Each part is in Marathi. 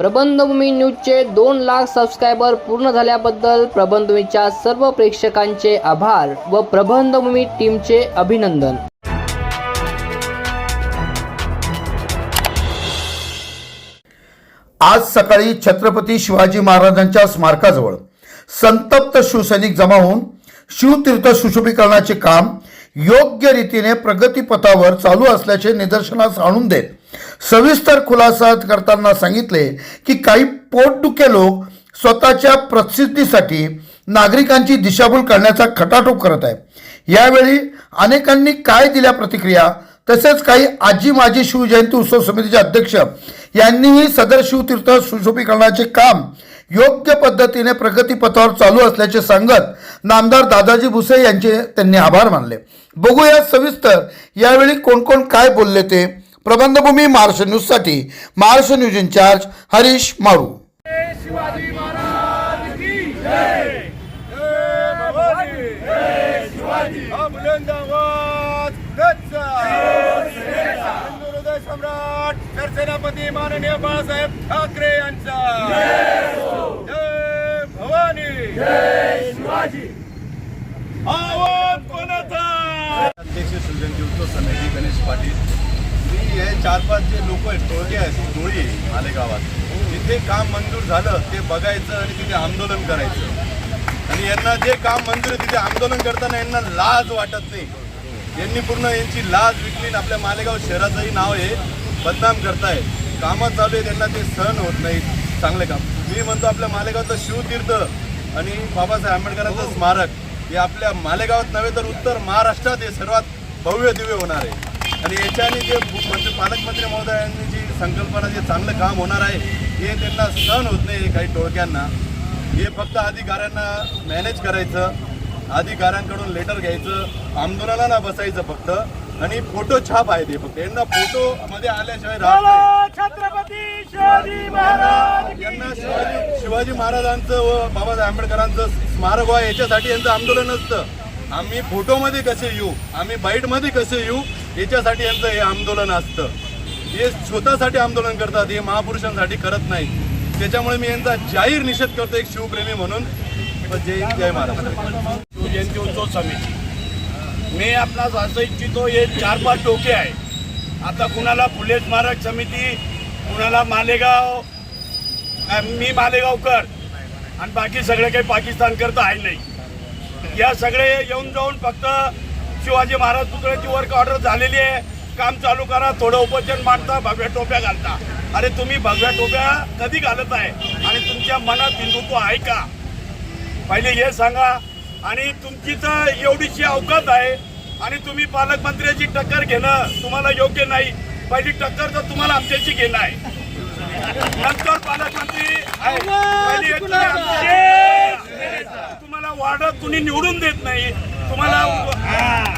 प्रबंधभूमी न्यूजचे दोन लाख सबस्क्रायबर पूर्ण झाल्याबद्दल प्रबंधभूमीच्या सर्व प्रेक्षकांचे आभार व प्रबंधभूमी टीमचे अभिनंदन. आज सकाळी छत्रपती शिवाजी महाराजांच्या स्मारकाजवळ संतप्त शिवसैनिक जमा होऊन शिवतीर्थ सुशोभीकरणाचे काम योग्य रीतीने प्रगतीपथावर चालू असल्याचे निदर्शनास आणून देत सविस्तर खुलासा करताना सांगितले की काही पोटदुखे लोक स्वतःच्या प्रसिद्धीसाठी नागरिकांची दिशाभूल करण्याचा खटाटोप करत आहे यावेळी अनेकांनी काय दिल्या प्रतिक्रिया? तसेच काही आजी माजी शिवजयंती उत्सव समितीचे अध्यक्ष यांनीही सदर शिवतीर्थ सुशोभीकरणाचे काम योग्य पद्धतीने प्रगतीपथावर चालू असल्याचे सांगत नामदार दादाजी भुसे यांचे त्यांनी आभार मानले. बघूया सविस्तर यावेळी कोण कोण काय बोलले ते. प्रबंधभूमी महाराष्ट्र न्यूजसाठी महाराष्ट्र न्यूज इन्चार्ज हरीश मारू. शिवाजी महाराज की जय. जय भवानी. जय शिवाजी. बुलंद आवाज गच्चा हिंदू सम्राट सरसेनापती माननीय बाळासाहेब ठाकरे यांचा. जय भवानी. जय शिवाजी आवाज कोणाचा? अध्यक्ष सुजन समिती गणेश पाटील. मी हे चार पाच जे लोक आहेत टोळके आहेत टोळी आहे मालेगावात. तिथे काम मंजूर झालं ते बघायचं आणि तिथे आंदोलन करायचं. आणि यांना जे काम मंजूर आहे तिथे आंदोलन करताना यांना लाज वाटत नाही. यांनी पूर्ण यांची लाज विकली आपल्या मालेगाव शहराचंही नाव आहे बदनाम करताय कामं चालू आहे त्यांना ते सहन होत नाही चांगले काम. मी म्हणतो आपल्या मालेगावचं शिवतीर्थ आणि बाबासाहेब आंबेडकरांचं स्मारक हे आपल्या मालेगावात नव्हे तर उत्तर महाराष्ट्रात हे सर्वात भव्य दिव्य होणार आहे. आणि याच्याने जे मंत्री पालकमंत्री महोदयांनी जी संकल्पना जे चांगलं काम होणार आहे हे त्यांना सहन होत नाही काही टोळक्यांना. हे फक्त अधिकाऱ्यांना मॅनेज करायचं अधिकाऱ्यांकडून लेटर घ्यायचं आंदोलनाला बसायचं फक्त आणि फोटो छाप आहे ते फक्त. यांना फोटो मध्ये आल्याशिवाय छत्रपती शिवाजी महाराज यांना शिवाजी शिवाजी महाराजांचं व बाबासाहेब आंबेडकरांचं स्मारक व्हा याच्यासाठी यांचं आंदोलन असतं. आम्ही फोटोमध्ये कसे येऊ? आम्ही बाईटमध्ये कसे येऊ? याच्यासाठी यांचं हे आंदोलन असतं. हे स्वतःसाठी आंदोलन करतात हे महापुरुषांसाठी करत नाही त्याच्यामुळे मी यांचा जाहीर निषेध करतो एक शिवप्रेमी म्हणून. जय जय महाराष्ट्र. शिवजयंती उत्सव समिती. मी आपणास असं इच्छितो हे चार पाच डोके आहे. आता कुणाला फुले स्मारक समिती कुणाला मालेगाव मी मालेगावकर. आणि बाकी सगळे काही पाकिस्तानकर तर आहे नाही. या सगळे येऊन जाऊन फक्त शिवाजी महाराज पुतळ्याची वर्क ऑर्डर झालेली आहे. काम चालू करा थोडं उपचन मांडता भगव्या टोप्या घालता. अरे तुम्ही भगव्या टोप्या कधी घालत आहे? आणि तुमच्या मनात हिंदुत्व आहे का? पहिले हे सांगा. आणि तुमची तर एवढीशी अवकात आहे. आणि तुम्ही पालकमंत्र्याची टक्कर घेणं तुम्हाला योग्य नाही. पहिली टक्कर तर तुम्हाला आमच्याशी घेणं आहे. नंतर पालकमंत्री आहे. पहिली तुम्ही तुम्हाला वार्डात निवडून देत नाही. तुम्हाला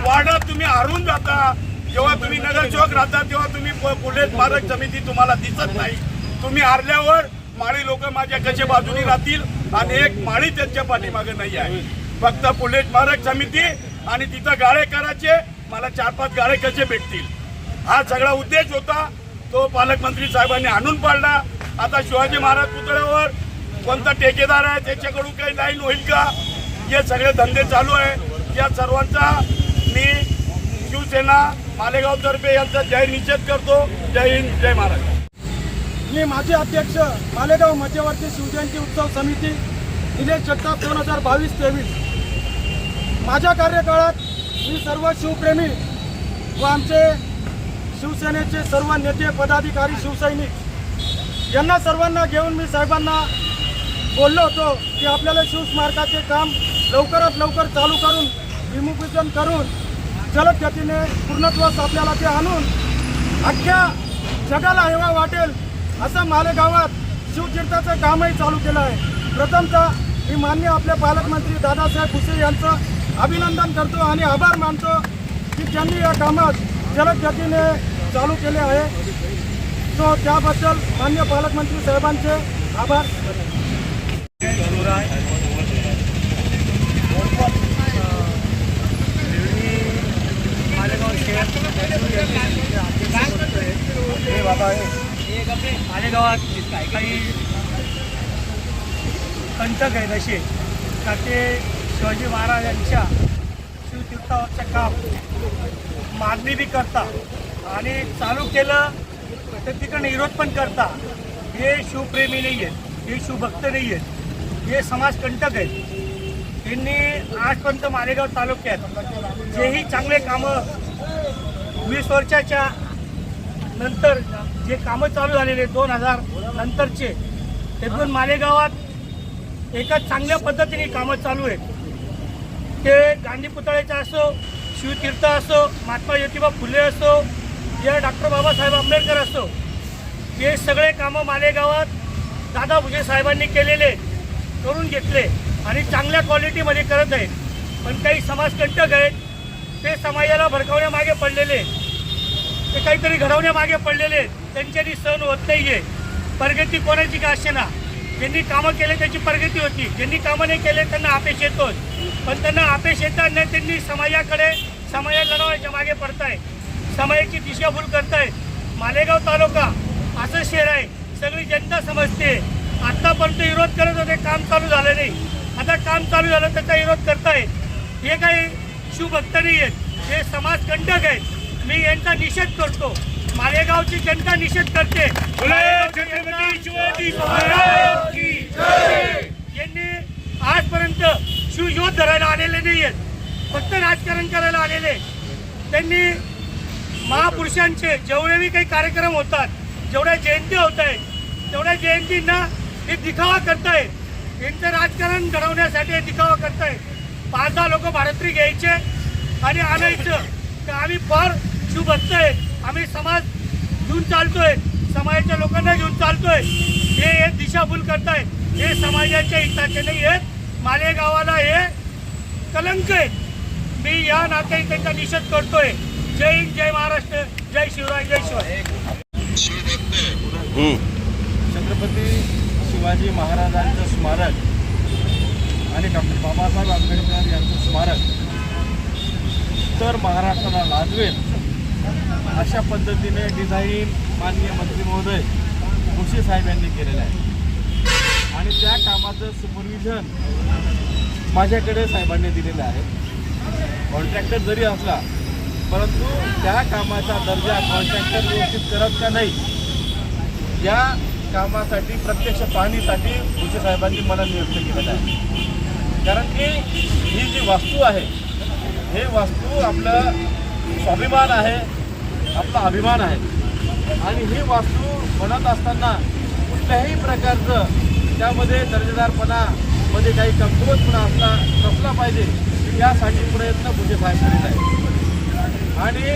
वार्डात तुम्ही हरून जाता. जेव्हा तुम्ही नगरसेवक राहता तेव्हा तुम्ही प- पुढे समिती तुम्हाला दिसत नाही. तुम्ही हारल्यावर माळी लोक माझ्या कसे बाजूनी राहतील आणि एक माळी त्यांच्या पाठीमागे नाही आहे. फक्त पुणे मारक समिती आणि तिथं गाळे करायचे मला चार पाच गाळे कसे भेटतील? हा सगळा उद्देश होता. तो पालकमंत्री साहेबांनी आणून पाडला. आता शिवाजी महाराज पुतळ्यावर कोणता ठेकेदार आहे त्याच्याकडून काही लाईन होईल का? हे सगळे धंदे चालू आहे. या सर्वांचा मी शिवसेना मालेगावतर्फे यांचा जय निषेध करतो. जय हिंद जय महाराष्ट्र. मी माजी अध्यक्ष मालेगाव मध्यवर्ती शिवजयंती उत्सव समिती दिनेश जगताप दोन हजार बावीस तेवीस. माझ्या कार्यकाळात मी सर्व शिवप्रेमी व आमचे शिवसेनेचे सर्व नेते पदाधिकारी शिवसैनिक यांना सर्वांना घेऊन मी साहेबांना बोललो होतो की आपल्याला शिवस्मारकाचे काम लवकरात लवकर चालू करून विमुखीकरण करून जलद गतीने पूर्णत्वास आपल्याला ते आणून अख्ख्या जगाला हेवा वाटेल असं मालेगावात शिवतीर्थाचं कामही चालू केलं आहे. प्रथमतः मी मान्य आपले पालकमंत्री दादासाहेब भुसे यांचं अभिनंदन करतो आणि आभार मानतो की त्यांनी या कामात जलद गतीने चालू केले आहे. सो त्याबद्दल मान्य पालकमंत्री साहेबांचे आभार हे बाबा हे मालेगावात काही कंटक आहेत असे का ते शिवाजी महाराजांच्या शिवतीर्थावरचं काम मागणी बी करता आणि चालू केलं तर तिकडे विरोध पण करता हे शिवप्रेमी नाही आहेत हे शिवभक्त नाही आहेत हे समाजकंटक आहेत त्यांनी आजपर्यंत मालेगाव तालुक्यात जेही चांगले कामं वीस वर्षाच्या नंतर जे कामं चालू झालेले दोन हजार नंतरचे त्यातून मालेगावात एका चांगल्या पद्धतीने कामं चालू आहेत. ते गांधी पुतळ्याचं असो शिवतीर्थ असो महात्मा ज्योतिबा फुले असो या डॉक्टर बाबासाहेब आंबेडकर असो हे सगळे कामं मालेगावात दादा भुजे साहेबांनी केलेले करून घेतले आणि चांगल्या क्वालिटीमध्ये करत आहेत. पण काही समाजकंटक आहेत ते समाजाला भडकवण्यामागे पडलेले ते काहीतरी घडवण्यामागे पडलेले त्यांच्यानी सहन होत नाहीये. प्रगती कोणाची का असे ना ज्यांनी कामं केले त्याची प्रगती होती. ज्यांनी कामं नाही केले त्यांना अपेश येतोच. पण त्यांना अपेश येताना त्यांनी समाजाकडे समाजा लढवायच्या मागे पडताय. समाजाची दिशाभूल करताय. मालेगाव तालुका असं शहर आहे. सगळी जनता समजते. आत्तापर्यंत विरोध करत होते. काम चालू झालं नाही. आता काम चालू झालं त्याचा विरोध करताय? हे काही शिवभक्त नाही आहेत हे समाजकंटक आहेत मी यांचा निषेध करतो. मालेगावची जनता निषेध करते. यांनी आजपर्यंत शिवज्योत धरायला आलेले नाही आहेत. फक्त राजकारण करायला आलेले त्यांनी महापुरुषांचे जेवढेही काही कार्यक्रम होतात जेवढ्या जयंती होत आहेत तेवढ्या जयंतींना हे दिखावा करतायत. यांचं राजकारण घडवण्यासाठी हे दिखावा करतायत. पाच दहा लोक भारतरी घ्यायचे आणि आणायचं तर आम्ही फार शिवभक्त आहेत आम्ही समाज घेऊन चालतोय. समाजाच्या लोकांना घेऊन चालतोय. हे हे दिशाभूल करतायत हे समाजाच्या हिताचे नाही आहेत. मालेगावाला हे कलंक आहेत मी या नात्याने त्यांचा निषेध करतोय. जय हिंद जय महाराष्ट्र जय शिवराय जय शिवाय. छत्रपती शिवाजी महाराजांचं स्मारक आणि डॉक्टर बाबासाहेब आंबेडकर यांचं स्मारक तर महाराष्ट्राला लाजवेल अशा पद्धतीने डिझाईन माननीय मंत्री महोदय मुशी साहेब यांनी केलेलं आहे. आणि त्या कामाचं सुपरविजन माझ्याकडे साहेबांनी दिलेलं आहे. कॉन्ट्रॅक्टर जरी असला परंतु त्या कामाचा दर्जा कॉन्ट्रॅक्टर व्यवस्थित करत का नाही या कामासाठी प्रत्यक्ष पाहणीसाठी भुसे साहेबांनी मला नियुक्त केलेलं आहे. कारण की ही जी वास्तू आहे हे वास्तू आपलं स्वाभिमान आहे आपला अभिमान आहे. आणि ही वास्तू बनत असताना कुठल्याही प्रकारचं त्यामध्ये दर्जेदारपणा मध्ये काही कमकुवतपणा असला नसला पाहिजे यासाठी प्रयत्न पूजे साहेब करीत आहेत. आणि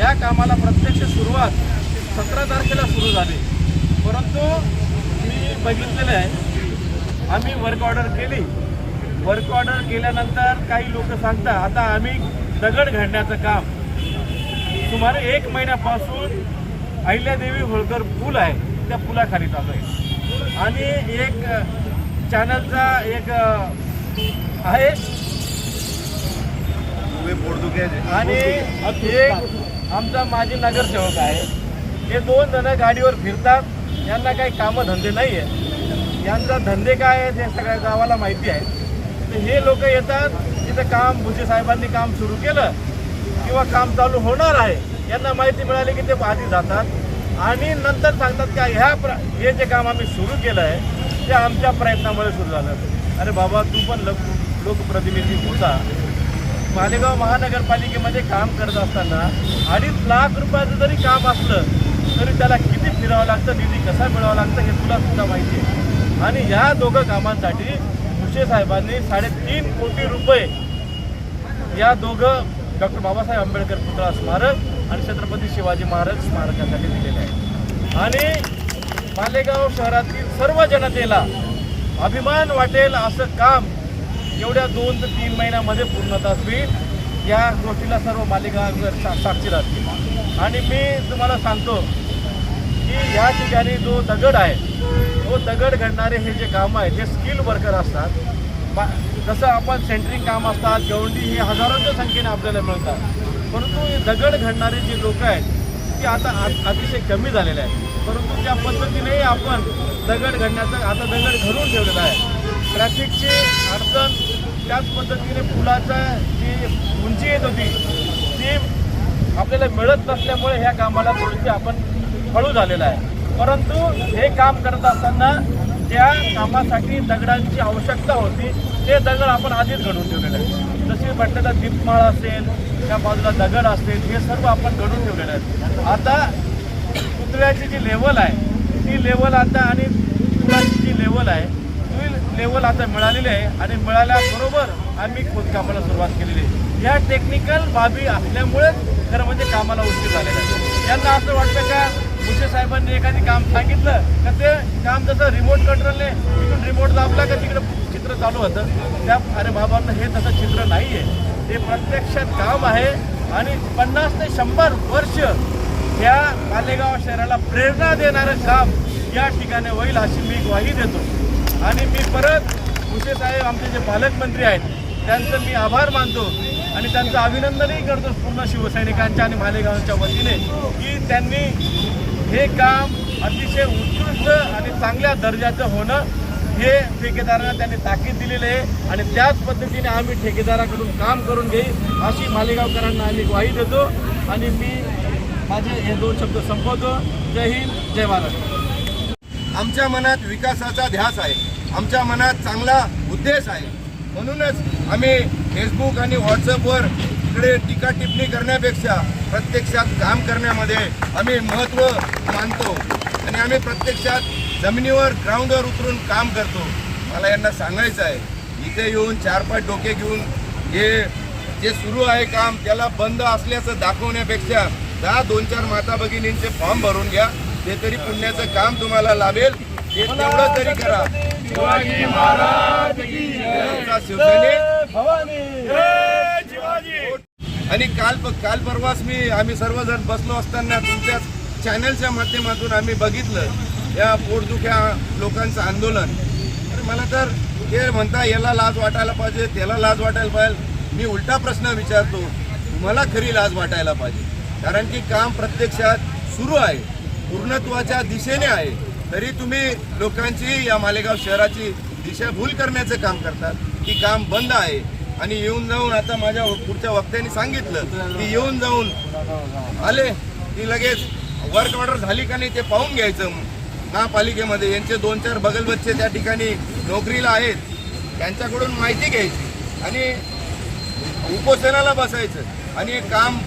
या कामाला प्रत्यक्ष सुरुवात सतरा तारखेला सुरू झाली. परंतु मी बघितलेलं आहे आम्ही वर्क ऑर्डर केली. वर्क ऑर्डर केल्यानंतर काही लोक सांगतात आता आम्ही दगड घडण्याचं काम. सुमारे एक महिन्यापासून अहिल्यादेवी होळकर पूल आहे त्या पुलाखाली चालू आहे. आणि एक चॅनलचा एक आहे. आणि एक आमचा माजी नगरसेवक आहे. हे दोन जण गाडीवर फिरतात. यांना काही कामं धंदे नाही आहे यांचा धंदे काय आहेत हे सगळ्या गावाला माहिती आहे. तर हे लोक येतात तिथं काम भुजे साहेबांनी काम सुरू केलं किंवा काम चालू होणार आहे यांना माहिती मिळाली की ते आधी जातात. आणि नंतर सांगतात की ह्या प्र हे जे काम आम्ही सुरू केलं आहे ते आमच्या प्रयत्नामुळे सुरू झालं. अरे बाबा तू पण लोक लोकप्रतिनिधी होता. मालेगाव महानगरपालिकेमध्ये काम करत असताना अडीच लाख रुपयाचं जरी काम असलं तरी त्याला किती फिरावं लागतं निधी कसा मिळावा लागतं हे तुला सुद्धा माहिती आहे. आणि या दोघं कामांसाठी भुसे साहेबांनी साडेतीन कोटी रुपये या दोघं डॉक्टर बाबासाहेब आंबेडकर पुतळा स्मारक आणि छत्रपती शिवाजी महाराज स्मारकासाठी दिलेले आहे आणि मालेगाव शहरातील सर्व जनतेला अभिमान वाटेल असं काम एवढ्या दोन ते तीन महिन्यामध्ये पूर्णता होईल. या गोष्टीला सर्व मालेगावकर सा साक्षी राहतील. आणि मी तुम्हाला सांगतो की या ठिकाणी जो दगड आहे तो दगड घडणारे हे जे काम आहे ते स्किल वर्कर असतात. बा- जसं आपण सेंटरिंग काम असतात गवंडी हे हजारोंच्या संख्येने आपल्याला मिळतात. परंतु दगड घडणारे जे लोक आहेत ते आता अतिशय कमी झालेले आहेत. परंतु त्या पद्धतीनेही आपण दगड घडण्याचं आता दगड घडून ठेवलेला आहे. ट्रॅफिकची अडचण त्याच पद्धतीने पुलाचं जी उंची येत होती ती आपल्याला मिळत नसल्यामुळे ह्या कामाला थोडीशी आपण हळू झालेला आहे. परंतु हे काम करत असताना ज्या कामासाठी दगडांची आवश्यकता होती. ते दगड आपण आधीच घडून ठेवलेले आहेत. जसे म्हटलं तर दीपमाळ असेल त्या बाजूला दगड असेल हे सर्व आपण घडून ठेवलेले आहेत. आता पुतळ्याची जी लेवल आहे ती लेवल आता आणि पुलाची जी लेवल आहे ती लेवल आता मिळालेली आहे आणि मिळाल्याबरोबर आम्ही खोदकामाला सुरुवात केलेली आहे. या टेक्निकल बाबी असल्यामुळेच खरं म्हणजे कामाला उशीर झालेला आहे. यांना असं वाटतं का? मुशे साहेबांनी एखादी काम सांगितलं का ते काम जसं रिमोट कंट्रोलने तिकडून रिमोट दाबला का तिकडं चित्र चालू होतं. त्या अरे बाबांना हे तसं चित्र नाही आहे ते प्रत्यक्षात काम आहे आणि पन्नास ते शंभर वर्ष या मालेगाव शहराला प्रेरणा देणारं काम या ठिकाणी होईल अशी मी ग्वाही देतो. आणि मी परत मुशे साहेब आमचे जे पालकमंत्री आहेत त्यांचं मी आभार मानतो आणि त्यांचं अभिनंदनही करतो पूर्ण शिवसैनिकांच्या आणि मालेगावच्या वतीने की त्यांनी हे काम अतिशय उत्कृष्ट आणि चांगल्या दर्जाचं होणं हे ठेकेदारांना त्यांनी ताकीद दिलेली आहे. आणि त्याच पद्धतीने आम्ही ठेकेदाराकडून काम करून घेईल अशी मालेगावकरांना आम्ही ग्वाही देतो. आणि मी माझे हे दोन शब्द संपवतो. जय हिंद जय महाराष्ट्र आमच्या मनात विकासाचा ध्यास आहे. आमच्या मनात चांगला उद्देश आहे. म्हणूनच आम्ही फेसबुक आणि व्हॉट्सअपवर इकडे टीका टिप्पणी करण्यापेक्षा प्रत्यक्षात काम करण्यामध्ये आम्ही महत्त्व मानतो. आणि आम्ही प्रत्यक्षात जमिनीवर ग्राउंडवर उतरून काम करतो. मला यांना सांगायचं आहे इथे येऊन चार पाच डोके घेऊन हे जे सुरू आहे काम त्याला बंद असल्याचं दाखवण्यापेक्षा दहा दोन चार माता भगिनींचे फॉर्म भरून घ्या. ते तरी पुण्याचं काम तुम्हाला लाभेल. ते तेवढं तरी करा. शिवसैनिक आणि काल काल परवाच मी आम्ही सर्वजण बसलो असताना तुमच्या चॅनलच्या माध्यमातून आम्ही बघितलं या पोटदुख्या लोकांचं आंदोलन. तर मला तर ते म्हणता याला लाज वाटायला पाहिजे त्याला लाज वाटायला पाहिजे. मी उलटा प्रश्न विचारतो तुम्हाला खरी लाज वाटायला पाहिजे. कारण की काम प्रत्यक्षात सुरू आहे पूर्णत्वाच्या दिशेने आहे. तरी तुम्ही लोकांची या मालेगाव शहराची दिशाभूल करण्याचं काम करतात. की काम बंद आहे. आणि येऊन जाऊन आता माझ्या पुढच्या वक्त्यांनी सांगितलं की येऊन जाऊन आले. की लगेच वर्क ऑर्डर झाली का नाही ते पाहून घ्यायचं. महापालिकेमध्ये यांचे दोन चार बगलबच्चे त्या ठिकाणी नोकरीला आहेत. त्यांच्याकडून माहिती घ्यायची आणि उपोषणाला बसायचं. आणि काम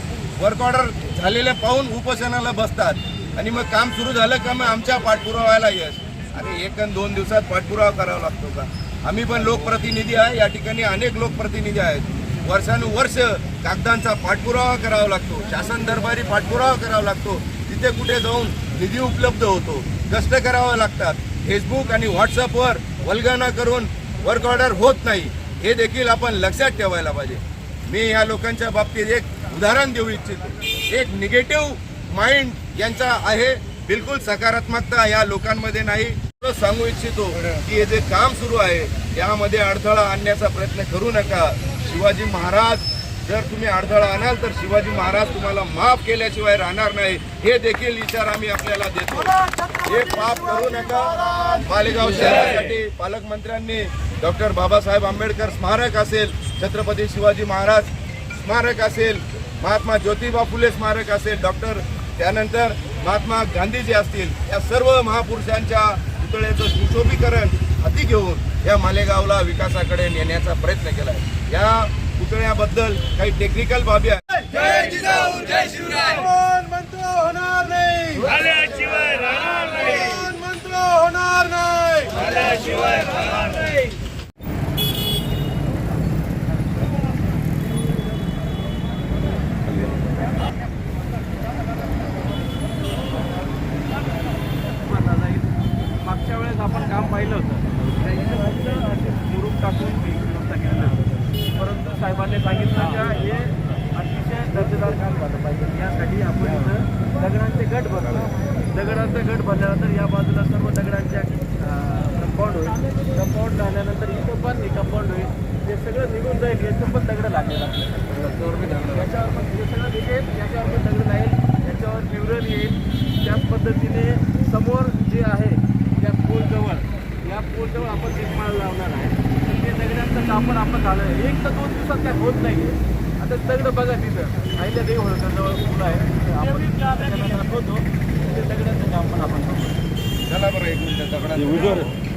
वर्क ऑर्डर झालेल्या पाहून उपोषणाला बसतात. आणि मग काम सुरू झालं का मग आमच्या पाठपुराव्याला यश. अरे एक आणि दोन दिवसात पाठपुरावा करावा लागतो का? आम्ही पण लोकप्रतिनिधी आहे. या ठिकाणी अनेक लोकप्रतिनिधी आहेत. वर्षानुवर्ष कागदांचा पाठपुरावा करावा लागतो. शासन दरबारी पाठपुरावा करावा लागतो. तिथे कुठे जाऊन निधी उपलब्ध होतो कष्ट करावे लागतात. फेसबुक आणि व्हॉट्सअपवर वल्गाना करून वर्क ऑर्डर होत नाही. हे देखील आपण लक्षात ठेवायला पाहिजे. मी या लोकांच्या बाबतीत एक उदाहरण देऊ इच्छितो. एक निगेटिव्ह माइंड यांचा आहे. बिलकुल सकारात्मकता या लोकांमध्ये नाही. सांगू इच्छितो की हे जे काम सुरू आहे यामध्ये अडथळा आणण्याचा प्रयत्न करू नका. शिवाजी महाराज जर तुम्ही अडथळा आणाल तर शिवाजी महाराज तुम्हाला माफ केल्याशिवाय राहणार नाही. हे देखील विचार आम्ही आपल्याला देतो. हे पाप करू नका. मालेगाव शहरासाठी पालकमंत्र्यांनी डॉक्टर बाबासाहेब आंबेडकर स्मारक असेल छत्रपती शिवाजी महाराज स्मारक असेल महात्मा ज्योतिबा फुले स्मारक असेल डॉक्टर त्यानंतर महात्मा गांधीजी असतील या सर्व महापुरुषांच्या पुतळ्याचं सुशोभीकरण हाती घेऊन या मालेगावला विकासाकडे नेण्याचा प्रयत्न केला आहे या पुतळ्याबद्दल काही टेक्निकल बाबी आहेत कोण मंत्र होणार नाही कोण मंत्र होणार नाही मागच्या वेळेस आपण काम पाहिलं होतं त्या इथं फक्त असे मुरूम टाकून व्यवस्था केलेलं होतं परंतु साहेबांनी सांगितलं का हे अतिशय दर्जेदार काम झालं पाहिजे यासाठी आपण इथं दगडांचे गट बनवले दगडांचा गट बनल्यानंतर या बाजूला सर्व दगडांच्या कंपाऊंड होईल कंपाऊंड झाल्यानंतर इथं पण कंपाऊंड होईल ते सगळं निघून जाईल याचं पण दगड लागले. याच्यावर पण हे सगळं निघेल याच्यावर पण दगड राहील याच्यावर न्यूरल येईल. त्याच पद्धतीने समोर जे आहे त्या पूलजवळ या पूलजवळ आपण दीपमाळ लावणार आहे. तर ते दगडांचं कापड आपण झालं आहे. एक तर दोन दिवसात काय होत नाही आता दगड बघा तिथं. आईल्या देव जवळ पूल आहे. आपण होतो ते दगडांचं काम पण आपण करतो हे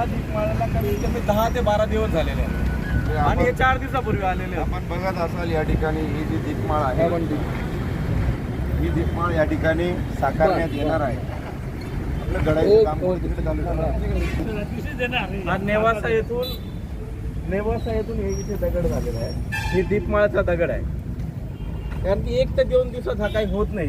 या दीपमाळाला कमीत कमी दहा ते बारा दिवस झालेले आहेत. आणि हे चार दिवसापूर्वी आलेले आहेत. आपण बघत असाल या ठिकाणी ही जी दीपमाळ आहे. ही दीपमाळ या ठिकाणी साकारण्यात येणार आहे. आपलं काम तिकडे चालू आहे. हा नेवासा येथून नेवासा येथून हे इथे दगड झालेला आहे. ही दीपमाळाचा दगड आहे. कारण की एक ते दोन दिवसात हा काही होत नाही.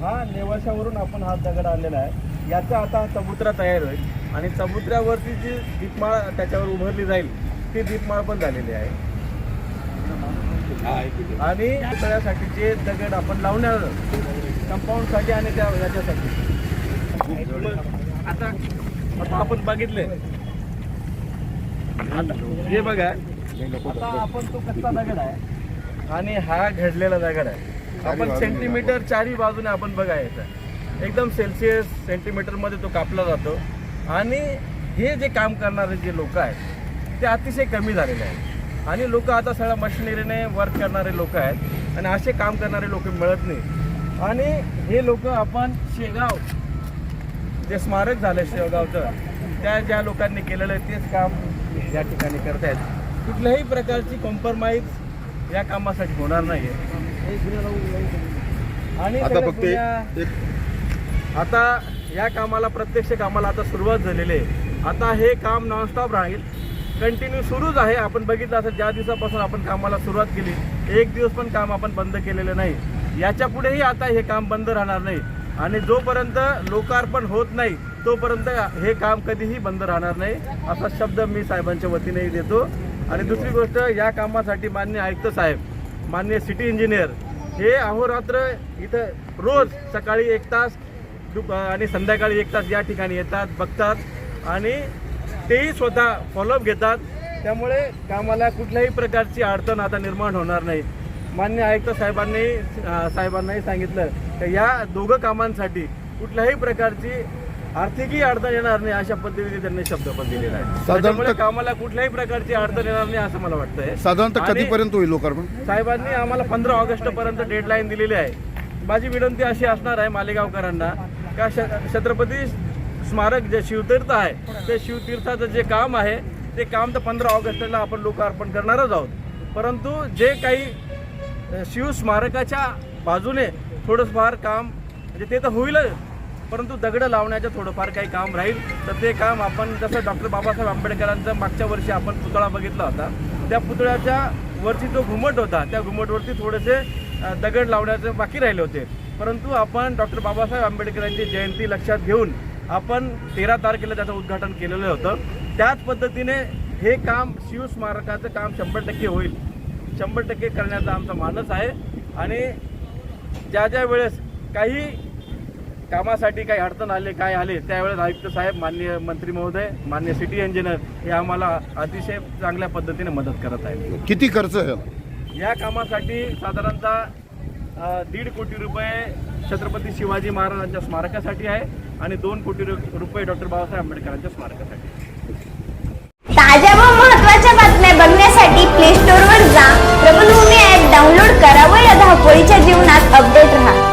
हा नेवाशावरून आपण हा दगड आणलेला आहे. याचा आता चबुत्रा तयार होईल. आणि समुद्रावरती जी दीपमाळ त्याच्यावर उभारली जाईल ती दीपमाळ पण झालेली आहे. आणि पुतळ्यासाठी जे दगड आपण लावणार कंपाऊंडसाठी आणि त्या याच्यासाठी. आता आता आपण बघितले. हे बघा आता आपण तो कच्चा दगड आहे. आणि हा घडलेला दगड आहे. आपण सेंटीमीटर चारही बाजूने आपण बघायचं एकदम सेल्सिअस सेंटीमीटरमध्ये तो कापला जातो. आणि हे जे काम करणारे जे लोक आहेत ते अतिशय कमी झालेले आहेत. आणि लोक आता सगळ्या मशिनरीने वर्क करणारे लोक आहेत आणि असे काम करणारे लोक मिळत नाही आणि हे लोक आपण शेगाव जे स्मारक झालं शेवगावचं त्या ज्या लोकांनी केलेलं आहे तेच काम या ठिकाणी करत आहेत कुठल्याही प्रकारची कॉम्प्रोमाइज या कामासाठी होणार नाही आणि आता फक्त आता या कामाला प्रत्यक्ष कामाला आता सुरुवात झालेली आहे. आता हे काम नॉनस्टॉप राहील. कंटिन्यू सुरूच आहे. आपण बघितलं असं ज्या दिवसापासून आपण कामाला सुरुवात केली एक दिवस पण काम आपण बंद केलेलं नाही. याच्या पुढेही आता हे काम बंद राहणार नाही. आणि जोपर्यंत लोकार्पण होत नाही तोपर्यंत हे काम कधीही बंद राहणार नाही असा शब्द मी साहेबांच्या वतीनेही देतो. आणि दुसरी गोष्ट या कामासाठी मान्य आयुक्त साहेब मान्य सिटी इंजिनियर हे अहोरात्र इथं रोज सकाळी एक तास दुप आणि संध्याकाळी एक तास या ठिकाणी येतात बघतात आणि तेही स्वतः फॉलोअप घेतात. त्यामुळे कामाला कुठल्याही प्रकारची अडचण आता निर्माण होणार नाही. मान्य आयुक्त साहेबांनी साहेबांनाही सांगितलं की या दोघं कामांसाठी कुठल्याही प्रकारची आर्थिकही अडचण येणार नाही अशा पद्धतीने त्यांनी शब्द पण दिलेला आहे. त्याच्यामुळे कामाला कुठल्याही प्रकारची अडचण येणार नाही असं मला वाटतंय. साधारणतः कधीपर्यंत होईल लोकार्पण? साहेबांनी आम्हाला पंधरा ऑगस्ट पर्यंत डेडलाईन दिलेली आहे. माझी विनंती अशी असणार आहे मालेगावकरांना का श- छत्रपती स्मारक जे शिवतीर्थ आहे ते शिवतीर्थाचं जे काम आहे ते काम तर पंधरा ऑगस्टला आपण लोकार्पण करणारच आहोत. परंतु जे काही शिवस्मारकाच्या शिव स्मारकाच्या बाजूने थोडंफार काम म्हणजे ते तर होईलच परंतु दगडं लावण्याचं थोडंफार काही काम राहील. तर ते काम आपण जसं डॉक्टर बाबासाहेब आंबेडकरांचा मागच्या वर्षी आपण पुतळा बघितला होता त्या पुतळ्याच्या वरती जो घुमट होता त्या घुमटवरती थोडेसे दगड लावण्याचे बाकी राहिले होते. परंतु आपण डॉक्टर बाबासाहेब आंबेडकरांची जयंती लक्षात घेऊन आपण तेरा तारखेला त्याचं उद्घाटन केलेलं होतं. त्याच पद्धतीने हे काम शिव स्मारकाचं काम शंभर टक्के होईल. शंभर टक्के करण्याचा आमचा मानस आहे. आणि ज्या ज्या वेळेस काही कामासाठी काही अडचण आले काय आले त्यावेळेस आयुक्त साहेब माननीय मंत्री महोदय मान्य सिटी इंजिनियर हे आम्हाला अतिशय चांगल्या पद्धतीने मदत करत आहेत. किती खर्च आहे? या कामासाठी साधारणतः दीड कोटी रुपये छत्रपती शिवाजी महाराजांच्या स्मारकासाठी आहे आणि दोन कोटी रुपये डॉक्टर बाबासाहेब आंबेडकरांच्या स्मारकासाठी ताज्या व महत्त्वाच्या बातम्या बघण्यासाठी प्ले स्टोर वर जा. प्रबलभूमी ऍप डाउनलोड करा व या धावपळीच्या जीवनात अपडेट राहा.